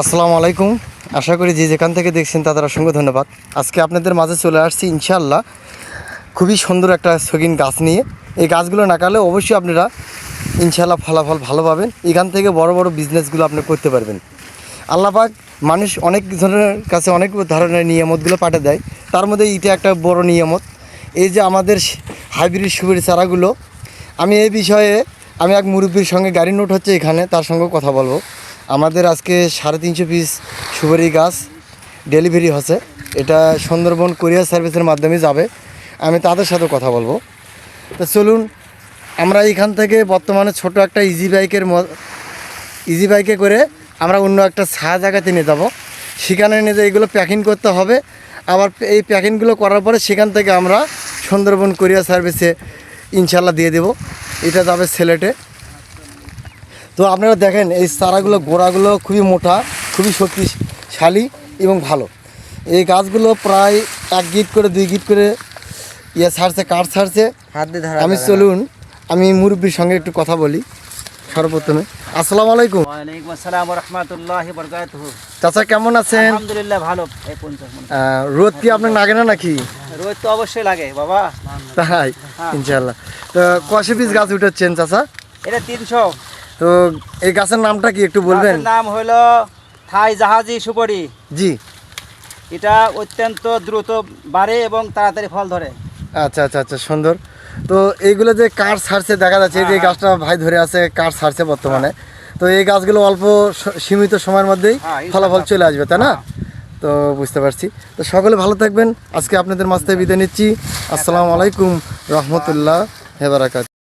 আসসালামু আলাইকুম। আশা করি যে যেখান থেকে দেখছেন তাদের অসংখ্য ধন্যবাদ। আজকে আপনাদের মাঝে চলে আসছি ইনশাল্লাহ খুবই সুন্দর একটা শৌখিন গাছ নিয়ে। এই গাছগুলো নাকালে অবশ্যই আপনারা ইনশাল্লাহ ফলাফল ভালো পাবেন। এখান থেকে বড় বড় বিজনেসগুলো আপনি করতে পারবেন। আল্লাপাক মানুষ অনেক ধরনের কাছে অনেক ধরনের নিয়ামতগুলো পাঠিয়ে দেয়। তার মধ্যে এটা একটা বড় নিয়ামত। এই যে আমাদের হাইব্রিড সুবির চারাগুলো, আমি এই বিষয়ে আমি এক মুরব্বীর সঙ্গে গাড়ি নোট হচ্ছে এখানে, তার সঙ্গে কথা বলব। আমাদের আজকে সাড়ে তিনশো পিস সুপারি গাছ ডেলিভারি হচ্ছে। এটা সুন্দরবন কোরিয়ার সার্ভিসের মাধ্যমে যাবে। আমি তাদের সাথে কথা বলব। তো চলুন, আমরা এখান থেকে বর্তমানে ছোট একটা ইজি বাইকের ইজি বাইকে করে আমরা অন্য একটা ছা জায়গাতে নিয়ে যাব। সেখানে নিয়ে যেয়ে এগুলো প্যাকিং করতে হবে। আবার এই প্যাকিংগুলো করার পরে সেখান থেকে আমরা সুন্দরবন কোরিয়ার সার্ভিসে ইনশাল্লাহ দিয়ে দেবো। এটা যাবে সিলেটে। তো আপনারা দেখেন এই চারাগুলো গোড়াগুলো খুবই মোটা খুবই শক্তিশালী এবং ভালো। এই গাছগুলো প্রায় এক গিট করে দুই গিট করে ইয়ে ছাড়ছে কাঠ ছাড়ছে। হাত দিয়ে ধরা আমি চলুন আমি মুরব্বীর সঙ্গে একটু কথা বলি সর্বপ্রথমে। আসসালামু আলাইকুম। ওয়ালাইকুম আসসালাম রহমতুল্লাহ বরকাতুহু চাচা কেমন আছেন? আলহামদুলিল্লাহ ভালো রোদ কি আপনার লাগে না নাকি? রোদ তো অবশ্যই লাগে বাবা। তাই ইনশাল্লাহ তো কষে পিস গাছ উঠাচ্ছেন চাচা? এটা তিনশো। তো এই গাছের নামটা কি একটু বলবেন? নাম হলো থাই জাহাজি সুপারি। জি। এটা অত্যন্ত দ্রুত বাড়ে এবং তাড়াতাড়ি ফল ধরে। আচ্ছা আচ্ছা আচ্ছা সুন্দর। তো এইগুলো যে কাঠ ছাড়ছে দেখা যাচ্ছে এই যে গাছটা ভাই ধরে আছে কাঠ ছাড়ছে বর্তমানে? তো এই গাছগুলো অল্প সীমিত সময়ের মধ্যেই হ্যাঁ, ফলাফল চলে আসবে তাই না? তো বুঝতে পারছি। তো সকলে ভালো থাকবেন। আজকে আপনাদের মাছ থেকে বিদায় নিচ্ছি। আসসালামু আলাইকুম রহমতুল্লাহ হেবারাকাত।